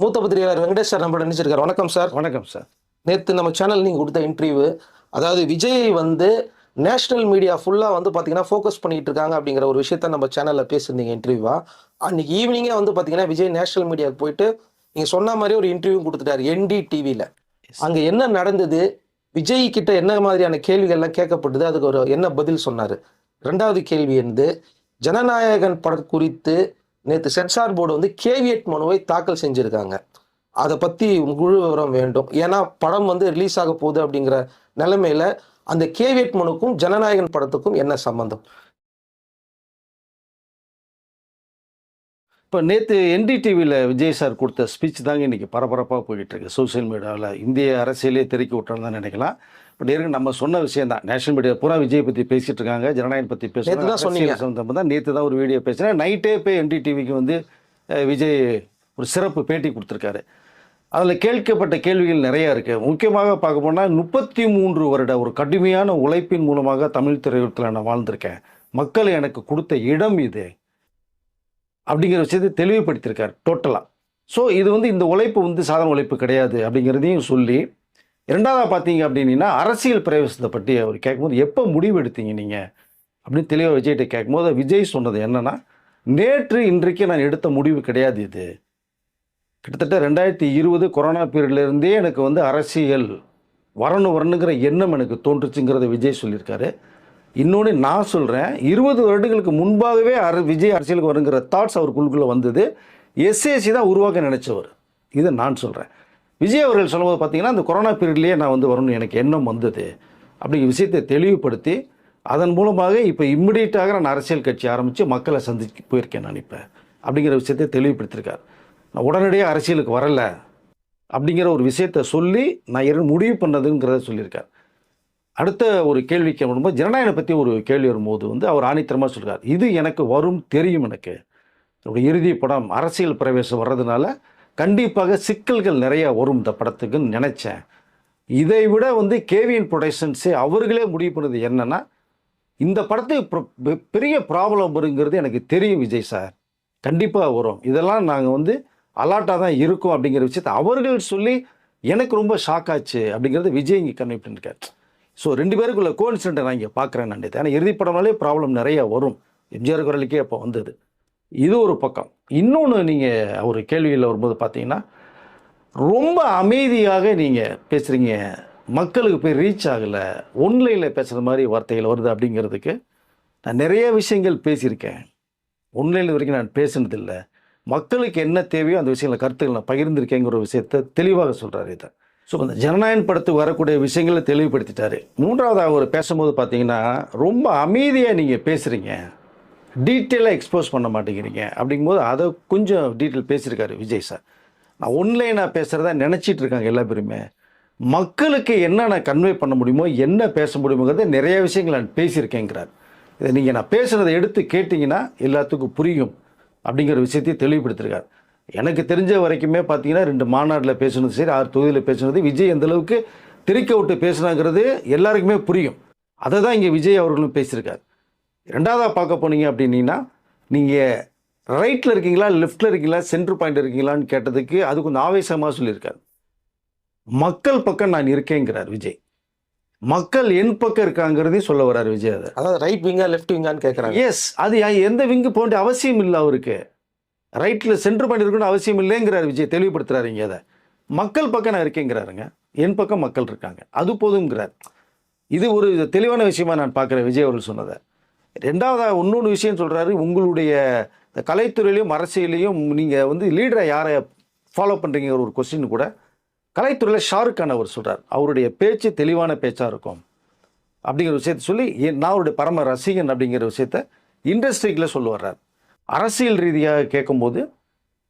மூத்த பத்திரிகையாளர் வெங்கடேஷ் சார் நம்மளோட நினைச்சிருக்காரு வணக்கம் சார். வணக்கம் சார். நேற்று நம்ம சேனல் நீங்கள் கொடுத்த இன்டர்வியூ அதாவது விஜய் வந்து நேஷனல் மீடியா ஃபுல்லாக வந்து பார்த்தீங்கன்னா ஃபோக்கஸ் பண்ணிட்டு இருக்காங்க அப்படிங்கிற ஒரு விஷயத்த நம்ம சேனலில் பேசியிருந்தீங்க இன்டர்வியூவா அன்னைக்கு ஈவினிங்கே வந்து பார்த்தீங்கன்னா விஜய் நேஷனல் மீடியாவுக்கு போயிட்டு நீங்கள் சொன்ன மாதிரி ஒரு இன்டர்வியூ கொடுத்துட்டாரு என்டி டிவியில் அங்கே என்ன நடந்தது? விஜய் கிட்ட என்ன மாதிரியான கேள்விகள்லாம் கேட்கப்பட்டது? அதுக்கு ஒரு என்ன பதில் சொன்னார்? ரெண்டாவது கேள்வி வந்து ஜனநாயகன் படம் குறித்து நேற்று சென்சார் போர்டு வந்து கேவியட் மனுவை தாக்கல் செஞ்சுருக்காங்க. அதை பற்றி முழு விவரம் வேண்டும். ஏன்னா படம் வந்து ரிலீஸ் ஆக போகுது அப்படிங்கிற நிலைமையில் அந்த கேவியட் மனுக்கும் ஜனநாயகன் படத்துக்கும் என்ன சம்பந்தம்? இப்போ நேற்று என்டிடிவியில் விஜய் சார் கொடுத்த ஸ்பீச் தாங்க இன்றைக்கி பரபரப்பாக போயிட்டு இருக்கு சோஷியல் மீடியாவில் இந்திய அரசியலே தெருக்கி விட்டோன்னு தான் நினைக்கலாம். பட் ஏற்கனவே நம்ம சொன்ன விஷயம் தான். நேஷனல் மீடியா பூரா விஜய் பற்றி பேசிட்டு இருக்காங்க. ஜனநாயகம் பற்றி தான் சொன்னீங்க. பேசுகிறாங்க தான். நேற்று தான் ஒரு வீடியோ பேசினேன். நைட்டே போய் என்டிடிவிக்கு வந்து விஜய் ஒரு சிறப்பு பேட்டி கொடுத்துருக்காரு. அதில் கேட்கப்பட்ட கேள்விகள் நிறையா இருக்குது முக்கியமாக பார்க்க போனால் முப்பத்தி மூன்று வருட ஒரு கடுமையான உழைப்பின் மூலமாக தமிழ் திரையுலகத்தில் நான் வாழ்ந்திருக்கேன். மக்கள் எனக்கு கொடுத்த இடம் இது. அப்படிங்கிற விஷயத்தை தெளிவுபடுத்தியிருக்கார் டோட்டலாக ஸோ இது வந்து இந்த உழைப்பு வந்து சாதாரண உழைப்பு கிடையாது அப்படிங்கிறதையும் சொல்லி இரண்டாவதாக பார்த்தீங்க அப்படின்னா அரசியல் பிரவேசத்தை பற்றி அவர் கேட்கும்போது எப்போ முடிவு எடுத்தீங்க நீங்கள் அப்படின்னு தெளிவாக விஜய்கிட்ட கேட்கும்போது விஜய் சொன்னது என்னன்னா நேற்று இன்றைக்கு நான் எடுத்த முடிவு கிடையாது இது. கிட்டத்தட்ட ரெண்டாயிரத்தி இருபது கொரோனா பீரியட்லேருந்தே எனக்கு வந்து அரசியல் வரணும் வரணுங்கிற எண்ணம் எனக்கு தோன்றுச்சுங்கிறத விஜய் சொல்லியிருக்காரு. இன்னொன்று நான் சொல்கிறேன் இருபது வருடங்களுக்கு முன்பாகவே அர விஜய் அரசியலுக்கு வருங்கிற தாட்ஸ் அவருக்குள்ளுக்குள்ளே வந்தது. எஸ்ஏசி தான் உருவாக்க நினச்சவர். இதை நான் சொல்கிறேன் விஜய் அவர்கள் சொல்லும்போது பார்த்தீங்கன்னா அந்த கொரோனா பீரியட்லேயே நான் வந்து வரணும்னு எனக்கு எண்ணம் வந்தது. அப்படிங்கிற விஷயத்தை தெளிவுபடுத்தி அதன் மூலமாக இப்போ இம்மிடியட்டாக நான் அரசியல் கட்சி ஆரம்பித்து மக்களை சந்திச்சு போயிருக்கேன் நினைப்பேன் அப்படிங்கிற விஷயத்தை தெளிவுபடுத்திருக்கார். நான் உடனடியாக அரசியலுக்கு வரலை. அப்படிங்கிற ஒரு விஷயத்தை சொல்லி நான் என்ன முடிவு பண்ணதுங்கிறத சொல்லியிருக்கார். அடுத்த ஒரு கேள்விக்கு வரும்போது ஜனநாயகனை பற்றி ஒரு கேள்வி வரும்போது வந்து அவர் ஆணித்தரமாக சொல்கிறார் இது எனக்கு வரும் தெரியும் எனக்கு. என்னுடைய இறுதி படம் அரசியல் பிரவேசம் வர்றதுனால கண்டிப்பாக சிக்கல்கள் நிறையா வரும் இந்த படத்துக்குன்னு நினச்சேன். இதை விட வந்து கேவிஎன் ப்ரொடக்ஷன்ஸே அவர்களே முடிவு பண்ணது என்னன்னா இந்த படத்துக்கு பெ- பெரிய ப்ராப்ளம் வருங்கிறது எனக்கு தெரியும் விஜய் சார். கண்டிப்பாக வரும். இதெல்லாம் நாங்கள் வந்து அலாட்டாக தான் இருக்கோம் அப்படிங்கிற விஷயத்தை அவர்கள் சொல்லி எனக்கு ரொம்ப ஷாக் ஆச்சு அப்படிங்கிறது விஜய் இங்கே கன்வே இருக்கார் ஸோ ரெண்டு பேருக்குள்ள கோஇன்சிடென்ட்டை நான் இங்கே பார்க்குறேன் நான் ஏன்னா இறுதிப்படம்னாலே ப்ராப்ளம் நிறையா வரும். எம்ஜிஆர் குரலுக்கே அப்போ வந்தது. இது ஒரு பக்கம். இன்னொன்று நீங்கள் ஒரு கேள்வியில் வரும்போது பார்த்தீங்கன்னா ரொம்ப அமைதியாக நீங்கள் பேசுகிறீங்க மக்களுக்கு போய் ரீச் ஆகலை. ஒன்லைனில் பேசுகிற மாதிரி வார்த்தைகள் வருது அப்படிங்கிறதுக்கு நான் நிறைய விஷயங்கள் பேசியிருக்கேன். ஒன்லைனில் வரைக்கும் நான் பேசினதில்லை. மக்களுக்கு என்ன தேவையோ அந்த விஷயங்களை கருத்துக்கள் நான் பகிர்ந்திருக்கேங்கிற ஒரு விஷயத்தை தெளிவாக சொல்கிறார் இதை. ஸோ அந்த ஜனநாயகன் படத்துக்கு வரக்கூடிய விஷயங்களை தெளிவுபடுத்திட்டாரு. மூன்றாவது அவர் பேசும்போது பார்த்தீங்கன்னா ரொம்ப அமைதியாக நீங்கள் பேசுகிறீங்க டீட்டெயிலாக எக்ஸ்போஸ் பண்ண மாட்டேங்கிறீங்க. அப்படிங்கும்போது அதை கொஞ்சம் டீட்டெயில் பேசியிருக்காரு விஜய் சார். நான் ஒன்லைனாக பேசுகிறதா நினச்சிட்டு இருக்காங்க எல்லா பேருமே. மக்களுக்கு என்ன நான் கன்வே பண்ண முடியுமோ என்ன பேச முடியுமோங்கிறத நிறைய விஷயங்கள் நான் பேசியிருக்கேங்கிறார். இதை நீங்கள் நான் பேசுகிறத எடுத்து கேட்டிங்கன்னா எல்லாத்துக்கும் புரியும். அப்படிங்கிற விஷயத்தையும் தெளிவுபடுத்திருக்கார். எனக்கு தெரிஞ்ச வரைக்குமே பார்த்தீங்கன்னா ரெண்டு மாநாட்டில் பேசுனது சரி ஆறு தொகுதியில் பேசுனது. விஜய் எந்த அளவுக்கு திரிக்க விட்டு பேசுனாங்கிறது எல்லாருக்குமே புரியும். அதை தான் இங்கே விஜய் அவர்களும் பேசியிருக்கார். ரெண்டாவதாக பார்க்க போனீங்க அப்படின்னீங்கன்னா நீங்கள் ரைட்டில் இருக்கீங்களா லெஃப்ட்டில் இருக்கீங்களா சென்டர் பாயிண்ட் இருக்கீங்களான்னு கேட்டதுக்கு அது கொஞ்சம் ஆவேசமாக சொல்லியிருக்காரு. மக்கள் பக்கம் நான் இருக்கேங்கிறார் விஜய். மக்கள் என் பக்கம் இருக்காங்கிறதையும் சொல்ல வர்றார் விஜய் அதை. அதாவது ரைட் விங்கா லெஃப்ட் விங்கான்னு கேட்குறாங்க எஸ் அது எந்த விங்கு போன்ற அவசியம் இல்லை அவருக்கு. ரைட்டில் சென்ட்ரு பண்ணியிருக்கணும்னு அவசியம் இல்லைங்கிறார் விஜய். தெளிவுபடுத்துகிறாரு இங்கே அதை. மக்கள் பக்கம் நான் இருக்கேங்கிறாருங்க. என் பக்கம் மக்கள் இருக்காங்க. அது போதுங்கிறார் இது ஒரு தெளிவான விஷயமா நான் பார்க்குறேன் விஜய் அவர்கள் சொன்னதை. ரெண்டாவதாக இன்னொன்று விஷயம் சொல்கிறாரு உங்களுடைய கலைத்துறையிலையும் அரசியலையும் நீங்கள் வந்து லீடரை யாரை ஃபாலோ பண்ணுறீங்கிற ஒரு கொஸ்டின் கூட. கலைத்துறையில் ஷாருக் கான் அவர் சொல்கிறார் அவருடைய பேச்சு தெளிவான பேச்சாக இருக்கும். அப்படிங்கிற விஷயத்த சொல்லி என் நான் அவருடைய பரம ரசிகன் அப்படிங்கிற விஷயத்த இண்டஸ்ட்ரிக்கில் சொல்ல வர்றார். அரசியல் ரீதியாக கேட்கும்போது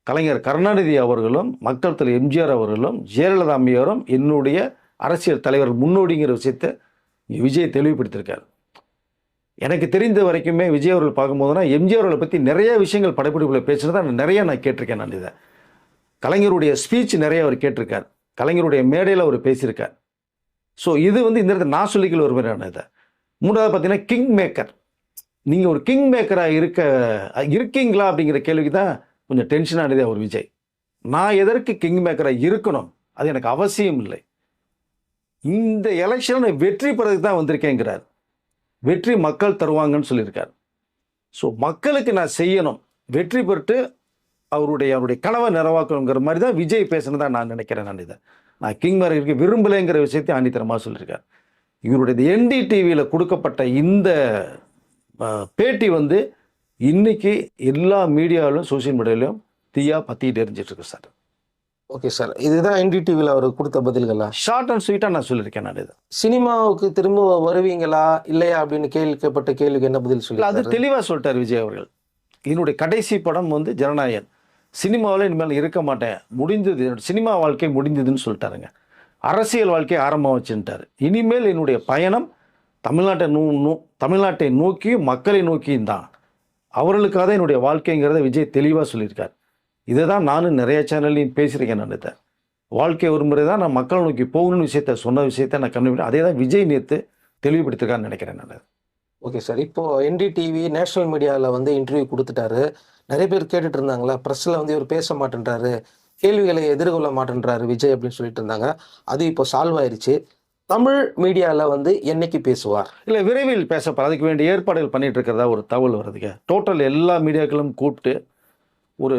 கலைஞர் கருணாநிதி அவர்களும் மக்கள் தலைவர் எம்ஜிஆர் அவர்களும் ஜெயலலிதா அம்மையாரும் என்னுடைய அரசியல் தலைவர் முன்னோடிங்கிற விஷயத்தை விஜய் தெளிவுபடுத்தியிருக்கார். எனக்கு தெரிந்த வரைக்குமே விஜய் அவர்கள் பார்க்கும்போதுனா எம்ஜிஆர் அவர்களை பற்றி நிறைய விஷயங்கள் படப்பிடிப்பில் பேசுனதை நான் நிறைய நான் கேட்டிருக்கேன் நான் இதை. கலைஞருடைய ஸ்பீச் நிறைய அவர் கேட்டிருக்கார். கலைஞருடைய மேடையில் அவர் பேசியிருக்கார். ஸோ இது வந்து இந்த இடத்துல நான் சொல்லிக்கல ஒரு மாதிரியான இதை. மூன்றாவது பார்த்தீங்கன்னா கிங் மேக்கர் நீங்கள் ஒரு கிங் மேக்கராக இருக்க இருக்கீங்களா அப்படிங்கிற கேள்விக்கு தான் கொஞ்சம் டென்ஷன் ஆனது அவர் விஜய். நான் எதற்கு கிங் மேக்கராக இருக்கணும்? அது எனக்கு அவசியம் இல்லை. இந்த எலெக்ஷனை வெற்றி பெறதுக்கு தான் வந்திருக்கேங்கிறார். வெற்றி மக்கள் தருவாங்கன்னு சொல்லியிருக்கார். ஸோ மக்களுக்கு நான் செய்யணும். வெற்றி பெற்று அவருடைய அவருடைய கனவை நிறைவாக்கணுங்கிற மாதிரி தான் விஜய் பேசுனதாக நான் நினைக்கிறேன் நான் இதை. நான் கிங் மேக்கர் இருக்க விரும்பலைங்கிற விஷயத்தை ஆணித்தரமாக சொல்லியிருக்கார். இவருடைய என்டிடிவியில் கொடுக்கப்பட்ட இந்த பேட்டி வந்து இன்னைக்கு எல்லா மீடியாவிலும் சோஷியல் மீடியாவிலும் தீயா பற்றிட்டு எரிஞ்சிட்டு இருக்கு சார். ஓகே சார் இதுதான் என்டிடிவியில் அவர் கொடுத்த பதில்களா? ஷார்ட் அண்ட் ஸ்வீட்டாக நான் சொல்லியிருக்கேன் நான் இதை. சினிமாவுக்கு திரும்ப வருவீங்களா? இல்லையா? அப்படின்னு கேள்விக்கப்பட்ட கேள்விக்கு என்ன பதில் இல்லை அது சொல்லி தெளிவாக சொல்லிட்டார் விஜய் அவர்கள். என்னுடைய கடைசி படம் வந்து ஜனநாயகன். சினிமாவில் இனிமேல் இருக்க மாட்டேன். முடிந்தது சினிமா வாழ்க்கை முடிந்ததுன்னு சொல்லிட்டாருங்க. அரசியல் வாழ்க்கை ஆரம்பம் வச்சுட்டார் இனிமேல் என்னுடைய பயணம் தமிழ்நாட்டை நோ நோ தமிழ்நாட்டை நோக்கியும் மக்களை நோக்கியும் தான். அவர்களுக்காக தான் என்னுடைய வாழ்க்கைங்கிறத விஜய் தெளிவாக சொல்லியிருக்கார். இதை தான் நானும் நிறைய சேனல்லையும் பேசியிருக்கேன் நான் இதை. வாழ்க்கை ஒரு முறை தான் நான் மக்களை நோக்கி போகணும்னு விஷயத்த சொன்ன விஷயத்த நான் கண்டுபிடி அதே தான் விஜய் நேற்று தெளிவுபடுத்திருக்கான்னு நினைக்கிறேன் நான். ஓகே சார் இப்போ என்டிடிவி நேஷனல் மீடியாவில் வந்து இன்டர்வியூ கொடுத்துட்டாரு. நிறைய பேர் கேட்டுட்டு இருந்தாங்களா ப்ரெஸ்ஸில் வந்து இவர் பேச மாட்டேன்றாரு கேள்விகளை எதிர்கொள்ள மாட்டேன்றாரு விஜய் அப்படின்னு சொல்லிட்டு இருந்தாங்க. அது இப்போ சால்வ் ஆயிடுச்சு தமிழ் மீடியாவில் வந்து என்னைக்கு பேசுவார்? இல்லை விரைவில் பேசப்பட அதுக்கு வேண்டிய ஏற்பாடுகள் பண்ணிட்டு இருக்கிறதா ஒரு தகவல் வருதுங்க. டோட்டல் எல்லா மீடியாக்களும் கூப்பிட்டு ஒரு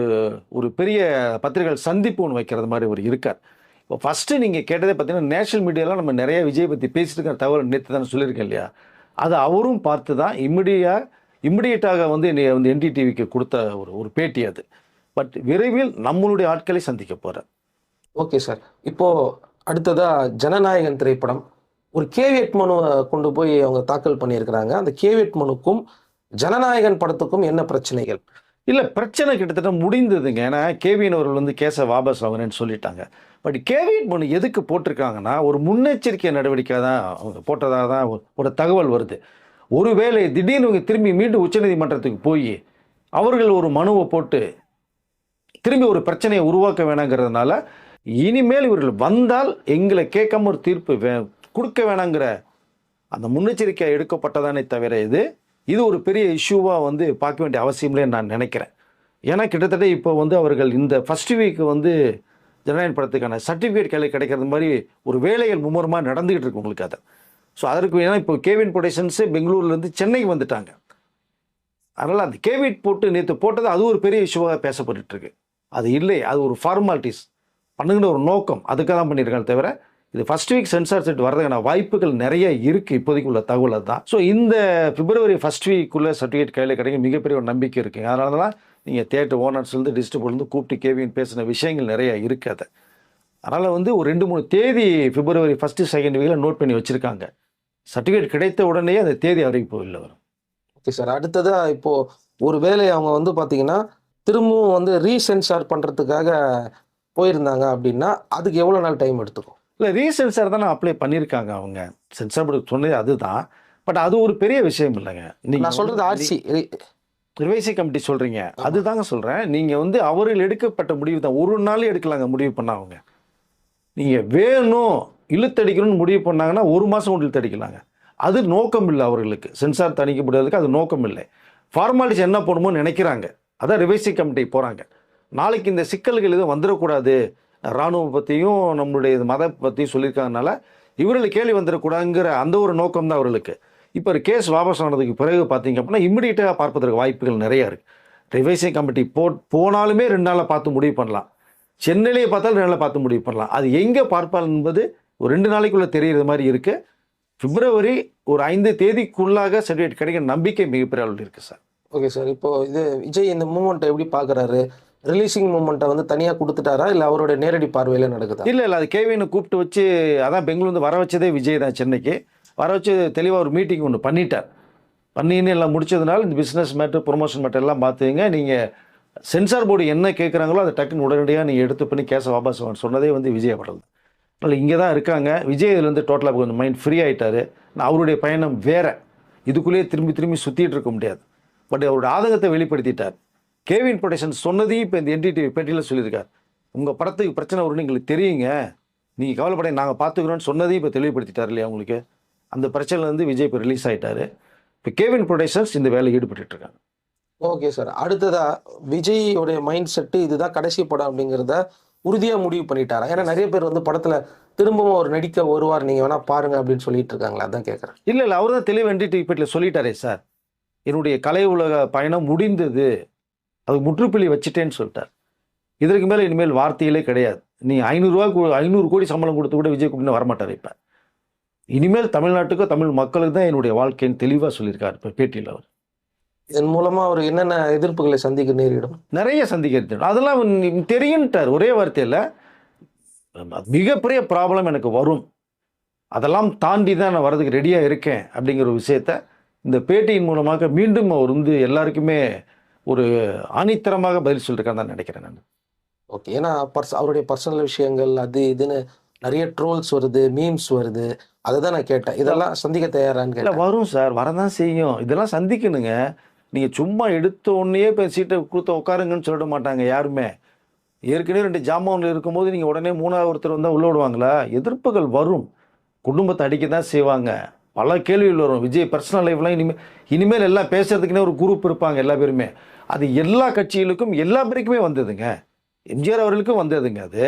ஒரு பெரிய பத்திரிகைகள் சந்திப்பு ஒன்று வைக்கிறது மாதிரி ஒரு இருக்கார். இப்போ ஃபஸ்ட்டு நீங்கள் கேட்டதே பார்த்தீங்கன்னா நேஷனல் மீடியாலாம் நம்ம நிறைய விஜய் பற்றி பேசிட்டு இருக்கிற தகவல் நேற்று தானே சொல்லியிருக்கேன் இல்லையா? அது அவரும் பார்த்து தான் இம்மிடியா இம்மிடியட்டாக வந்து என்னை வந்து என்டிடிவிக்கு கொடுத்த ஒரு ஒரு பேட்டி அது. பட் விரைவில் நம்மளுடைய ஆட்களை சந்திக்க போகிறார் ஓகே சார் இப்போ அடுத்ததா ஜனநாயகன் திரைப்படம். ஒரு கேவியட் மனுவை கொண்டு போய் அவங்க தாக்கல் பண்ணியிருக்கிறாங்க. அந்த கேவியட் மனுக்கும் ஜனநாயகன் படத்துக்கும் என்ன பிரச்சனைகள்? இல்லை பிரச்சனை கிட்டத்தட்ட முடிந்ததுங்க. ஏன்னா கேவியன் அவர்கள் வந்து கேஸை வாபஸ் வாங்குறேன்னு சொல்லிட்டாங்க. பட் கேவியட் மனு எதுக்கு போட்டிருக்காங்கன்னா ஒரு முன்னெச்சரிக்கை நடவடிக்கை தான் அவங்க போட்டதாக தான் ஒரு- ஒரு தகவல் வருது. ஒருவேளை திடீர்னு இவங்க திரும்பி மீண்டும் உச்சநீதிமன்றத்துக்கு போய் அவர்கள் ஒரு மனுவை போட்டு திரும்பி ஒரு பிரச்சனையை உருவாக்க வேணாங்கிறதுனால இனிமேல் இவர்கள் வந்தால் எங்களை கேட்காம ஒரு தீர்ப்பு வே கொடுக்க வேணாங்கிற அந்த முன்னெச்சரிக்கை எடுக்கப்பட்டதானே தவிர இது இது ஒரு பெரிய இஷ்யூவாக வந்து பார்க்க வேண்டிய அவசியம்லே நான் நினைக்கிறேன். ஏன்னா கிட்டத்தட்ட இப்போ வந்து அவர்கள் இந்த ஃபஸ்ட் வீக் வந்து ஜனநாயக படத்துக்கான சர்டிஃபிகேட் கையில் கிடைக்கிறது மாதிரி ஒரு வேலைகள் மும்முரமாக நடந்துகிட்டு இருக்கு உங்களுக்கு அதை. ஸோ அதற்கு ஏன்னா இப்போ கேவின் ப்ரொடக்ஷன்ஸு பெங்களூர்லேருந்து சென்னைக்கு வந்துட்டாங்க. அதனால் அந்த கேவிட் போட்டு நேற்று போட்டது அது ஒரு பெரிய இஷ்யூவாக பேசப்பட்டுருக்கு அது இல்லை அது ஒரு ஃபார்மாலிட்டிஸ் பண்ணுங்கிற ஒரு நோக்கம். அதுக்காக தான் பண்ணியிருக்காங்க தவிர இது ஃபர்ஸ்ட் வீக் சென்சார் செட் வர்றதுக்கான வாய்ப்புகள் நிறைய இருக்குது இப்போதைக்கு உள்ள தகவல் தான் ஸோ இந்த பிப்ரவரி ஃபர்ஸ்ட் வீக்குள்ளே சர்டிஃபிகேட் கையில் கிடைக்கும் மிகப்பெரிய ஒரு நம்பிக்கை இருக்குது அதனால தான் நீங்கள் தேட்டர் ஓனர்ஸ்லேருந்து டிஸ்ட்ரிபியூட்லேருந்து கூப்பிட்டு கேவின்னு பேசின விஷயங்கள் நிறைய இருக்குது அதை. அதனால் வந்து ஒரு ரெண்டு மூணு தேதி பிப்ரவரி ஃபஸ்ட்டு செகண்ட் வீக்கில் நோட் பண்ணி வச்சுருக்காங்க. சர்டிஃபிகேட் கிடைத்த உடனே அந்த தேதி அறிவிப்பு இல்லை வரும். ஓகே சார் அடுத்ததாக இப்போது ஒரு வேலை அவங்க வந்து பார்த்தீங்கன்னா திரும்பவும் வந்து ரீசென்சார் பண்ணுறதுக்காக போயிருந்தாங்க அப்படின்னா அதுக்கு எவ்வளோ நாள் டைம் எடுத்துக்கும்? இல்லை ரீசென்சார் தானே அப்ளை பண்ணியிருக்காங்க அவங்க. சென்சார் போர்டு சொன்னது அதுதான். பட் அது ஒரு பெரிய விஷயம் இல்லைங்க. நான் சொல்றது ஆர்சி ரிவைசி கமிட்டி சொல்கிறீங்க அதுதாங்க சொல்கிறேன் நீங்கள் வந்து அவர்கள் எடுக்கப்பட்ட முடிவு தான். ஒரு நாள் எடுக்கலாங்க முடிவு பண்ண அவங்க நீங்கள் வேணும் இழுத்தடிக்கணும்னு முடிவு பண்ணாங்கன்னா ஒரு மாதம் கொண்டு இழுத்தடிக்கலாங்க. அது நோக்கம் இல்லை அவர்களுக்கு. சென்சார் தணிக்கப்படுவதற்கு அது நோக்கம் இல்லை. ஃபார்மாலிட்டிஸ் என்ன பண்ணுமோன்னு நினைக்கிறாங்க. அதான் ரிவைசி கமிட்டி போகிறாங்க நாளைக்கு இந்த சிக்கல்கள் எதுவும் வந்துடக்கூடாது. இராணுவம் பற்றியும் நம்மளுடைய மத பற்றியும் சொல்லியிருக்காங்கனால இவர்கள் கேள்வி வந்துடக்கூடாதுங்கிற அந்த ஒரு நோக்கம் தான் அவர்களுக்கு. இப்போ ஒரு கேஸ் வாபஸ் ஆனதுக்கு பிறகு பார்த்தீங்க அப்படின்னா இம்மிடியேட்டாக பார்ப்பதற்கு வாய்ப்புகள் நிறையா இருக்குது ரிவைசிங் கமிட்டி போ போனாலுமே ரெண்டு நாளில் பார்த்து முடிவு பண்ணலாம். சென்னையிலேயே பார்த்தாலும் ரெண்டு நாளில் பார்த்து முடிவு பண்ணலாம். அது எங்கே பார்ப்பால் என்பது ஒரு ரெண்டு நாளைக்குள்ளே தெரியுற மாதிரி இருக்குது பிப்ரவரி ஒரு ஐந்து தேதிக்குள்ளாக சர்டிஃபிகேட் கிடைக்கிற நம்பிக்கை மிகப்பெரிய அளவில் இருக்குது சார். Okay sir. இப்போ இது விஜய் இந்த மூமெண்ட்டை எப்படி பார்க்குறாரு ரிலீசிங் மூமெண்ட்டை வந்து தனியாக கொடுத்துட்டாரா? இல்லை அவருடைய நேரடி பார்வையில் நடக்குதா? இல்லை இல்லை அது கேவினை கூப்பிட்டு வச்சு அதான் பெங்களூர் வர வச்சதே விஜய் தான் சென்னைக்கு. வர வச்சு தெளிவாக ஒரு மீட்டிங் ஒன்று பண்ணிட்டார். பண்ணின்னு எல்லாம் முடிச்சதுனால இந்த பிஸ்னஸ் மேட்ரு ப்ரொமோஷன் மேட்டர் எல்லாம் பார்த்துங்க. நீங்கள் சென்சார் போர்டு என்ன கேட்குறாங்களோ அதை டக்குன்னு உடனடியாக நீங்கள் எடுத்து பண்ணி கேஸை வாபஸ் வாங்க சொன்னதே வந்து விஜய் அவர்கள் அதனால் இங்கே தான் இருக்காங்க. விஜய் இதுலேருந்து டோட்டலாக கொஞ்சம் மைண்ட் ஃப்ரீ நான் அவருடைய பயணம் வேறு. இதுக்குள்ளேயே திரும்பி திரும்பி சுற்றிட்டு இருக்க முடியாது. பட் அவருடைய ஆதங்கத்தை வெளிப்படுத்திட்டார். கேவின் ப்ரொடக்ஷன் சொன்னதையும் இப்போ இந்த என்டிடிவி பேட்டியில் சொல்லியிருக்கார். உங்கள் படத்துக்கு பிரச்சனை வரும்னு எங்களுக்கு தெரியுங்க. நீங்கள் கவலைப்பட நாங்கள் பார்த்துக்குறோன்னு சொன்னதையும் இப்போ தெளிவுபடுத்திட்டார் இல்லையா உங்களுக்கு? அந்த பிரச்சனையிலேருந்து விஜய் இப்போ ரிலீஸ் ஆயிட்டாரு. இப்போ கேவின் ப்ரொடக்ஷன்ஸ் இந்த வேலையை ஈடுபட்டுட்டு இருக்காங்க. Okay sir. அடுத்ததா விஜயோடைய மைண்ட் செட்டு இதுதான் கடைசி படம் அப்படிங்கிறத உறுதியா முடிவு பண்ணிட்டாரா? ஏன்னா நிறைய பேர் வந்து படத்துல திரும்பவும் அவர் நடிக்க வருவார் நீங்க வேணா பாருங்க அப்படின்னு சொல்லிட்டு இருக்காங்களா? அதான் கேட்கறேன் இல்லை இல்லை அவர் தான் தெளிவு என்டி டிக்கெட்டில் சொல்லிட்டாரே சார். என்னுடைய கலை உலக பயணம் முடிந்தது. அது முற்றுப்புள்ளி வச்சுட்டேன்னு சொல்லிட்டார். இதற்கு மேலே இனிமேல் வார்த்தைகளே கிடையாது. நீ ஐநூறுரூவா ஐநூறு கோடி சம்பளம் கொடுத்து கூட விஜய் கூப்பிட்டு வரமாட்டார் இப்போ. இனிமேல் தமிழ்நாட்டுக்கோ தமிழ் மக்களுக்கு தான் என்னுடைய வாழ்க்கைன்னு தெளிவாக சொல்லியிருக்கார் இப்போ பேட்டியில் அவர். இதன் மூலமா அவர் என்னென்ன எதிர்ப்புகளை சந்திக்க நேரிடும்? நிறைய சந்திக்கிறது அதெல்லாம் தெரியுன்ட்டார். ஒரே வார்த்தையில் மிகப்பெரிய ப்ராப்ளம் எனக்கு வரும். அதெல்லாம் தாண்டி தான் நான் வரதுக்கு ரெடியாக இருக்கேன் அப்படிங்கிற ஒரு விஷயத்த இந்த பேட்டியின் மூலமாக மீண்டும் அவர் வந்து எல்லாருக்குமே ஒரு ஆணித்தரமாக பதில் சொல்லியிருக்கான்னு தான் நினைக்கிறேன் நான். ஓகே ஏன்னா பர்ஸ் அவருடைய பர்சனல் விஷயங்கள் அது இதுன்னு நிறைய ட்ரோல்ஸ் வருது மீம்ஸ் வருது. அதை தான் நான் கேட்டேன். இதெல்லாம் சந்திக்க தயாரான்னு கேட்டேன். வரும் சார். வரதான் செய்யும். இதெல்லாம் சந்திக்கணுங்க. நீங்கள் சும்மா எடுத்த உடனே இப்போ சீட்டை கொடுத்து உட்காருங்கன்னு சொல்லிட மாட்டாங்க யாருமே. ஏற்கனவே ரெண்டு ஜாமான்ல இருக்கும்போது நீங்கள் உடனே மூணாவது ஒருத்தர் வந்தால் உள்ள விடுவாங்களா? எதிர்ப்புகள் வரும். குடும்பத்தை அடிக்க தான் செய்வாங்க. பல கேள்விகள் வரும். விஜய் பர்சனல் லைஃப்லாம் இனிமேல் இனிமேல் எல்லாம் பேசுறதுக்குன்னே ஒரு குரூப் இருப்பாங்க எல்லா பேருமே. அது எல்லா கட்சிகளுக்கும் எல்லா பேருக்குமே வந்ததுங்க. எம்ஜிஆர் அவர்களுக்கும் வந்ததுங்க அது.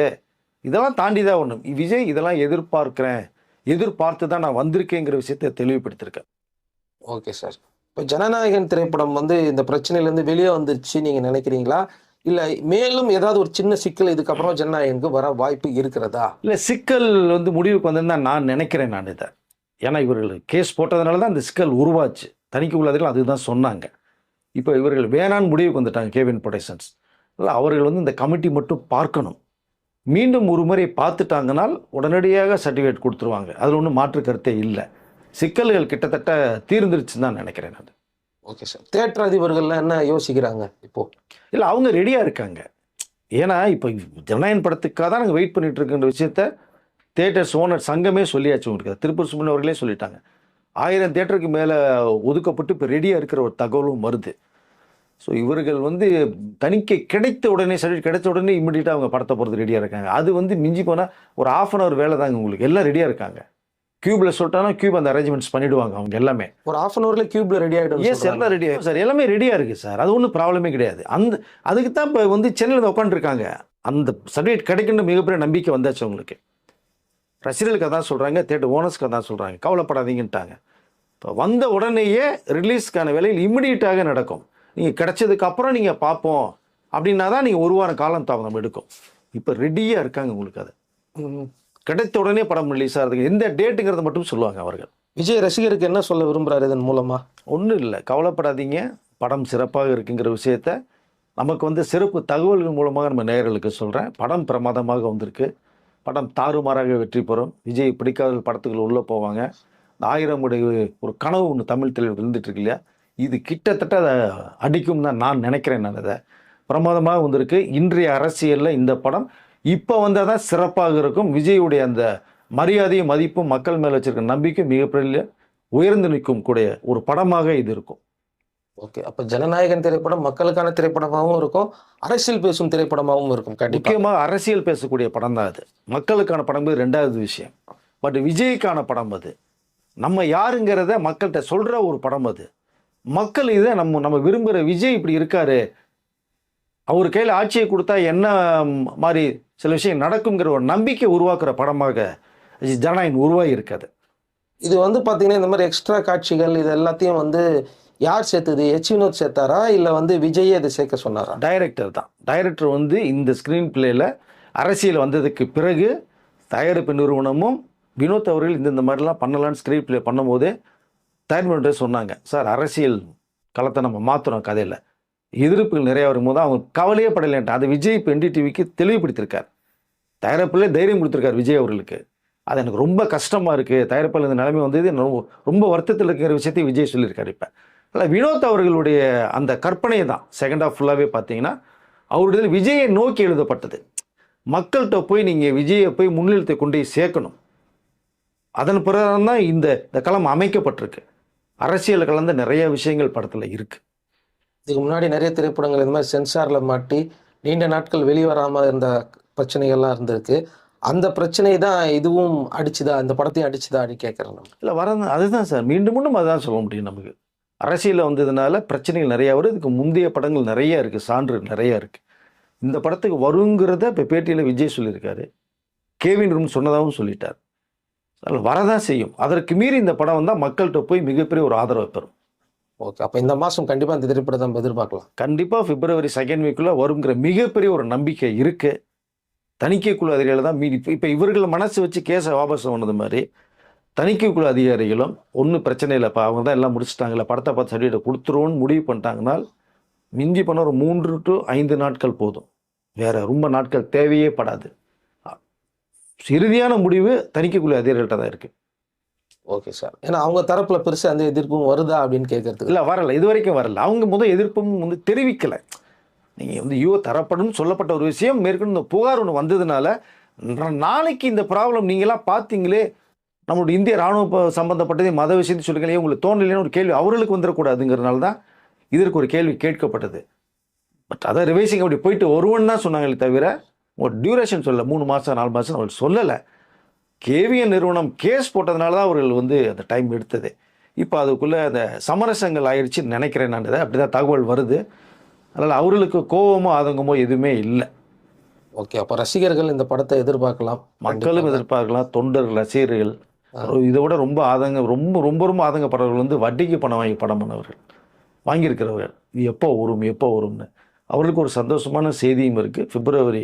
இதெல்லாம் தாண்டி தான் ஒன்று விஜய் இதெல்லாம் எதிர்பார்க்கிறேன். எதிர்பார்த்து தான் நான் வந்திருக்கேங்கிற விஷயத்தை தெளிவுபடுத்திருக்கேன் ஓகே சார். இப்போ ஜனநாயகன் திரைப்படம் வந்து இந்த பிரச்சனையிலேருந்து வெளியே வந்துருச்சு நீங்கள் நினைக்கிறீங்களா? இல்லை மேலும் ஏதாவது ஒரு சின்ன சிக்கல் இதுக்கப்புறம் ஜனநாயகனுக்கு வர வாய்ப்பு இருக்கிறதா? இல்லை சிக்கல் வந்து முடிவுக்கு வந்ததுன்னு தான் நான் நினைக்கிறேன் நான் இதை. ஏன்னா இவர்கள் கேஸ் போட்டதுனால தான் அந்த சிக்கல் உருவாச்சு. தணிக்கை உள்ளதில் அதுதான் சொன்னாங்க. இப்போ இவர்கள் வேணான்னு முடிவுக்கு வந்துட்டாங்க கேவின் ப்ரொடக்ஷன்ஸ். இல்லை அவர்கள் வந்து இந்த கமிட்டி மட்டும் பார்க்கணும். மீண்டும் ஒரு முறை பார்த்துட்டாங்கனால் உடனடியாக சர்டிஃபிகேட் கொடுத்துருவாங்க. அதில் ஒன்றும் மாற்று கருத்தே இல்லை. சிக்கல்கள் கிட்டத்தட்ட தீர்ந்துருச்சுன்னு தான் நினைக்கிறேன் நான். Okay sir. தேட்டர் அதிபர்கள்லாம் என்ன யோசிக்கிறாங்க இப்போ? இல்லை அவங்க ரெடியாக இருக்காங்க. ஏன்னா இப்போ ஜனநாயகன் படத்துக்காக தான் நாங்கள் வெயிட் பண்ணிட்டு இருக்கின்ற விஷயத்த தேட்டர்ஸ் ஓனர் சங்கமே சொல்லியாச்சு உங்களுக்கு. திருப்பூர் சுமன் அவர்களே சொல்லிட்டாங்க. ஆயிரம் தேட்டருக்கு மேலே ஒதுக்கப்பட்டு இப்போ ரெடியாக இருக்கிற ஒரு தகவலும் வருது. ஸோ இவர்கள் வந்து தணிக்கை கிடைத்த உடனே சர்டிஃபிகேட் கிடைச்ச உடனே இம்மிடியட்டாக அவங்க படத்தை போகிறது ரெடியாக இருக்காங்க. அது வந்து மிஞ்சி போனால் ஒரு ஆஃப் அன் ஹவர் வேலை தாங்க உங்களுக்கு. எல்லாம் ரெடியாக இருக்காங்க. கியூபில் சொல்லிட்டாங்கன்னா கியூப் அந்த அரேஞ்ச்மெண்ட்ஸ் பண்ணிடுவாங்க அவங்க எல்லாமே. ஒரு ஆஃப் அன் ஹவர்ல கியூப்ல ரெடி ஆகிடும் எஸ் எல்லாம் ரெடி ஆகும் சார் எல்லாமே ரெடியாக இருக்குது சார் அது ஒன்றும் ப்ராப்ளமே கிடையாது. அந்த அதுக்கு தான் இப்போ வந்து சென்னையில் உட்காந்துருக்காங்க அந்த சர்டிஃபிகேட் கிடைக்கின்ற மிகப்பெரிய நம்பிக்கை வந்தாச்சு அவங்களுக்கு. ரசிகர்களுக்கு அதான் சொல்கிறாங்க தேட்டர் ஓனர்ஸ்க்கு அதான் சொல்கிறாங்க கவலைப்படாதீங்கன்ட்டாங்க. இப்போ வந்த உடனேயே ரிலீஸ்க்கான வேலையில் இம்மிடியட்டாக நடக்கும். நீங்கள் கிடைச்சதுக்கு அப்புறம் நீங்கள் பார்ப்போம். அப்படின்னா தான் நீங்கள் ஒரு வாரம் காலம் தாமதம் எடுக்கும். இப்போ ரெடியாக இருக்காங்க உங்களுக்கு அது. கிடைத்த உடனே படம் ரிலீஸ் ஆகிறதுக்கு எந்த டேட்டுங்கிறத மட்டும் சொல்லுவாங்க அவர்கள். விஜய் ரசிகருக்கு என்ன சொல்ல விரும்புறாரு இதன் மூலமா? ஒன்றும் இல்லை. கவலைப்படாதீங்க. படம் சிறப்பாக இருக்குங்கிற விஷயத்த நமக்கு வந்து சிறப்பு தகவல்கள் மூலமாக நம்ம நேயர்களுக்கு சொல்கிறேன் படம் பிரமாதமாக வந்திருக்கு. படம் தாறுமாறாக வெற்றி பெறும். விஜய் பிடிக்காத படத்துக்குள்ள உள்ளே போவாங்க. இந்த ஆயிரம் உடைய ஒரு கனவு ஒன்று தமிழ் தலைவர் இருந்துகிட்ருக்கு இல்லையா? இது கிட்டத்தட்ட அதை அடிக்கும் தான் நான் நினைக்கிறேன் நான் அதை. பிரமாதமாக வந்திருக்கு. இன்றைய அரசியலில் இந்த படம் இப்போ வந்தால் தான் சிறப்பாக இருக்கும். விஜயுடைய அந்த மரியாதையும் மதிப்பும் மக்கள் மேலே வச்சுருக்க நம்பிக்கை மிகப்பெரிய உயர்ந்து நிற்கும் கூடிய ஒரு படமாக இது இருக்கும். ஓகே. அப்ப ஜனநாயகன் திரைப்படம் மக்களுக்கான திரைப்படமாகவும் இருக்கும். அரசியல் பேசும் திரைப்படமாகவும் இருக்கும் முக்கியமாக அரசியல் பேசக்கூடிய படம் தான் அது. மக்களுக்கான படம் ரெண்டாவது விஷயம். பட் விஜய்க்கான படம் அது. நம்ம யாருங்கிறத மக்கள்கிட்ட சொல்கிற ஒரு படம் அது. மக்கள் இதை நம்ம நம்ம விரும்புகிற விஜய் இப்படி இருக்காரு. அவர் கையில் ஆட்சியை கொடுத்தா என்ன மாதிரி சில விஷயம் நடக்குங்கிற ஒரு நம்பிக்கை உருவாக்குற படமாக ஜனநாயகம் உருவாகி இருக்காது. இது வந்து பாத்தீங்கன்னா இந்த மாதிரி எக்ஸ்ட்ரா காட்சிகள் இது எல்லாத்தையும் வந்து யார் சேர்த்தது? எச் வினோத் சேர்த்தாரா? இல்லை வந்து விஜய் அதை சேர்க்க சொன்னாரா? டைரக்டர் தான். டைரக்டர் வந்து இந்த ஸ்க்ரீன் பிளேயில் அரசியல் வந்ததுக்கு பிறகு தயாரிப்பு நிறுவனமும் வினோத் அவர்கள் இந்த இந்த மாதிரிலாம் பண்ணலான்னு ஸ்க்ரீன் பிளே பண்ணும்போது தயாரிப்பு சொன்னாங்க. சார் அரசியல் களத்தை நம்ம மாற்றுறோம் கதையில். எதிர்ப்புகள் நிறைய வரும்போது அவங்க கவலையே படலைன்ட்டு. அது விஜய் இப்போ என்டிடிவிக்கு தெளிவுபடுத்தியிருக்கார் தயாரிப்பில் தைரியம் கொடுத்துருக்கார் விஜய் அவர்களுக்கு. அது எனக்கு ரொம்ப கஷ்டமாக இருக்குது தயாரிப்பில் இந்த நிலைமை வந்தது ரொம்ப ரொம்ப வருத்தத்தில் இருக்கிற விஷயத்தை விஜய் சொல்லியிருக்காரு இப்போ. அதில் வினோத் அவர்களுடைய அந்த கற்பனை தான் செகண்ட் ஹாஃப் ஃபுல்லாகவே பார்த்தீங்கன்னா அவருடைய விஜயை நோக்கி எழுதப்பட்டது. மக்கள்கிட்ட போய் நீங்கள் விஜயை போய் முன்னிறுத்தி கொண்டு சேர்க்கணும். அதன் பிறகு தான் இந்த இந்த களம் அமைக்கப்பட்டிருக்கு. அரசியல் கலந்த நிறைய விஷயங்கள் படத்தில் இருக்குது இதுக்கு முன்னாடி நிறைய திரைப்படங்கள் இந்த மாதிரி சென்சார்ல மாட்டி நீண்ட நாட்கள் வெளிவராம இருந்த பிரச்சனைகள்லாம் இருந்திருக்கு. அந்த பிரச்சனை தான் இதுவும் அடிச்சுதா இந்த படத்தையும் அடிச்சுதா அப்படின்னு கேட்கறேன். இல்லை வர அதுதான் சார். மீண்டும் மீண்டும் அதுதான் சொல்ல முடியும் நமக்கு. அரசியலில் வந்ததுனால பிரச்சனைகள் நிறையா வரும். இதுக்கு முந்தைய படங்கள் நிறைய இருக்குது சான்று நிறைய இருக்குது இந்த படத்துக்கு வருங்கிறத இப்போ பேட்டியில் விஜய் சொல்லியிருக்காரு. கேவின் ரூம் சொன்னதாகவும் சொல்லிட்டார். அதில் வரதான் செய்யும். அதற்கு மீறி இந்த படம் வந்தால் மக்கள்கிட்ட போய் மிகப்பெரிய ஒரு ஆதரவை பெறும் ஓகே. அப்போ இந்த மாதம் கண்டிப்பாக இந்த திரைப்படத்தை நம்ம எதிர்பார்க்கலாம். கண்டிப்பாக பிப்ரவரி செகண்ட் வீக்குள்ளே வருங்கிற மிகப்பெரிய ஒரு நம்பிக்கை இருக்கு. தணிக்கை குழு அதிகாரிகள் தான் மீறி. இப்போ இவர்கள் மனசு வச்சு கேஸை வாபஸ் பண்ணது மாதிரி தணிக்கை குழு அதிகாரிகளும் ஒன்றும் பிரச்சனை இல்லைப்பா அவங்க தான் எல்லாம் முடிச்சிட்டாங்கல்ல படத்தை பார்த்து சர்டிஃபிகேட் கொடுத்துருவோன்னு முடிவு பண்ணிட்டாங்கன்னா மிஞ்சி பண்ண ஒரு மூன்று டு ஐந்து நாட்கள் போதும். வேற ரொம்ப நாட்கள் தேவையே படாது. இறுதியான முடிவு தணிக்கை குழு அதிகாரிகள்ட்ட தான் இருக்கு. Okay sir. ஏன்னா அவங்க தரப்புல பெருசாக அந்த எதிர்ப்பும் வருதா அப்படின்னு கேட்கறதுக்கு இல்லை வரல. இது வரைக்கும் வரல. அவங்க முதல் எதிர்ப்பும் வந்து தெரிவிக்கலை. நீங்கள் வந்து ஐயோ தரப்படும் சொல்லப்பட்ட ஒரு விஷயம் மேற்கொண்டு இந்த புகார் ஒன்று வந்ததுனால நாளைக்கு இந்த ப்ராப்ளம் நீங்களாம் பார்த்தீங்களே நம்மளுடைய இந்திய ராணுவ ப- சம்பந்தப்பட்டதை மத விஷயத்தை சொல்லுங்களே உங்களுக்கு தோணலைன்னு ஒரு கேள்வி அவர்களுக்கு வந்துடக்கூடாதுங்கிறனால தான் இதற்கு ஒரு கேள்வி கேட்கப்பட்டது. பட் அதை ரிவைசிங் அப்படி போயிட்டு வருவன்னு தான் சொன்னாங்களே தவிர ஒரு டியூரேஷன் சொல்ல மூணு மாதம் நாலு மாதம் அவர்கள் சொல்லலை. கேவிஎன் நிறுவனம் கேஸ் போட்டதுனால தான் அவர்கள் வந்து அந்த டைம் எடுத்தது. இப்போ அதுக்குள்ளே அந்த சமரசங்கள் ஆயிடுச்சுன்னு நினைக்கிறேன் நான். அப்படி தான் தகவல் வருது. அதனால் அவர்களுக்கு கோபமோ ஆதங்கமோ எதுவுமே இல்லை. ஓகே அப்போ ரசிகர்கள் இந்த படத்தை எதிர்பார்க்கலாம். மக்களும் எதிர்பார்க்கலாம். தொண்டர்கள் ரசிகர்கள். இதை விட ரொம்ப ஆதங்கம் ரொம்ப ரொம்ப ரொம்ப ஆதங்கப்படுறவர்கள் வந்து வட்டிக்கு பணம் வாங்கி படம் பண்ணவர்கள். வாங்கியிருக்கிறவர்கள். இது எப்போ வரும் எப்போ வரும்னு. அவர்களுக்கு ஒரு சந்தோஷமான செய்தியும் இருக்குது பிப்ரவரி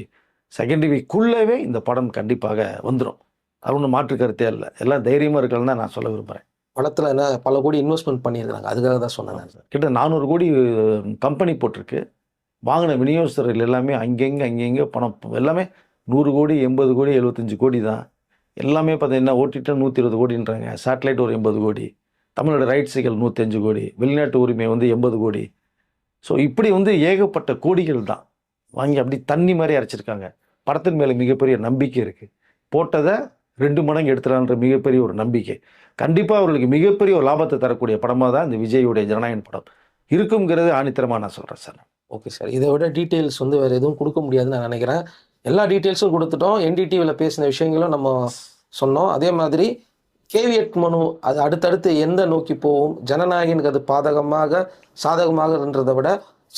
செகண்ட் வீக்குள்ளவே இந்த படம் கண்டிப்பாக வந்துடும் அது ஒன்றும் மாற்று கருத்தே இல்லை எல்லாம் தைரியமாக இருக்கலன்னு தான் நான் சொல்ல விரும்புகிறேன் படத்தில் என்ன பல கோடி இன்வெஸ்ட்மெண்ட் பண்ணியிருக்காங்க அதுக்காக தான் சொன்னேன் நான். கிட்ட நானூறு கோடி கம்பெனி போட்டிருக்கு. வாங்கின விநியோகஸ்தர்கள் எல்லாமே அங்கங்கே அங்கங்கே பணம் எல்லாமே நூறு கோடி எண்பது கோடி எழுபத்தஞ்சு கோடி தான். எல்லாமே பார்த்தீங்கன்னா ஓட்டிட்டு நூற்றி இருபது கோடின்றாங்க. சேட்டலைட் ஒரு எண்பது கோடி. தமிழோட ரைட்ஸுகள் நூற்றஞ்சு கோடி. வெளிநாட்டு உரிமை வந்து எண்பது கோடி. ஸோ இப்படி வந்து ஏகப்பட்ட கோடிகள் தான். வாங்கி அப்படி தண்ணி மாதிரி அரைச்சிருக்காங்க. படத்தின் மேலே மிகப்பெரிய நம்பிக்கை இருக்குது போட்டதை ரெண்டு மடங்கு எடுத்துடலான்ற மிகப்பெரிய ஒரு நம்பிக்கை. கண்டிப்பாக அவர்களுக்கு மிகப்பெரிய ஒரு லாபத்தை தரக்கூடிய படமாக தான் இந்த விஜயுடைய ஜனநாயகன் படம் இருக்குங்கிறது ஆணித்தரமாக நான் சொல்கிறேன் சார். ஓகே சார் இதை விட டீட்டெயில்ஸ் வந்து வேறு எதுவும் கொடுக்க முடியாதுன்னு நான் நினைக்கிறேன். எல்லா டீட்டெயில்ஸும் கொடுத்துட்டோம். என்டிடிவியில் பேசின விஷயங்களும் நம்ம சொன்னோம். அதே மாதிரி கேவியட் மனு அது அடுத்தடுத்து எந்த நோக்கி போகும் ஜனநாயகனுக்கு அது பாதகமாக சாதகமாகன்றதை விட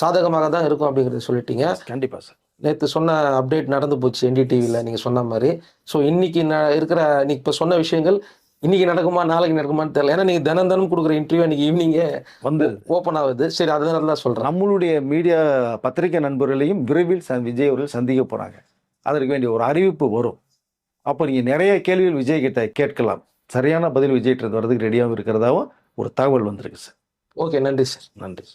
சாதகமாக தான் இருக்கும் அப்படிங்கிறத சொல்லிட்டீங்க. கண்டிப்பாக சார் நேற்று சொன்ன அப்டேட் நடந்து போச்சு என்டிடிவியில் நீங்கள் சொன்ன மாதிரி. ஸோ இன்னைக்கு ந இருக்கிற நீ இப்போ சொன்ன விஷயங்கள் இன்னைக்கு நடக்குமா நாளைக்கு நடக்குமான்னு தெரியல. ஏன்னா நீங்கள் தினம் தினம் கொடுக்குற இன்டர்வியூ இன்னைக்கு ஈவினிங்கே வந்து ஓப்பன் ஆகுது. சரி அதனால தான் சொல்கிறேன் நம்மளுடைய மீடியா பத்திரிகை நண்பர்களையும் விரைவில் ச- விஜய் அவர்கள் சந்திக்க போகிறாங்க அதற்கு வேண்டிய ஒரு அறிவிப்பு வரும். அப்போ நீங்கள் நிறைய கேள்விகள் விஜய் கிட்ட கேட்கலாம். சரியான பதில் விஜய்கிட்ட வரதுக்கு ரெடியாகவும் இருக்கிறதாவும் ஒரு தகவல் வந்திருக்கு சார் ஓகே நன்றி சார் நன்றி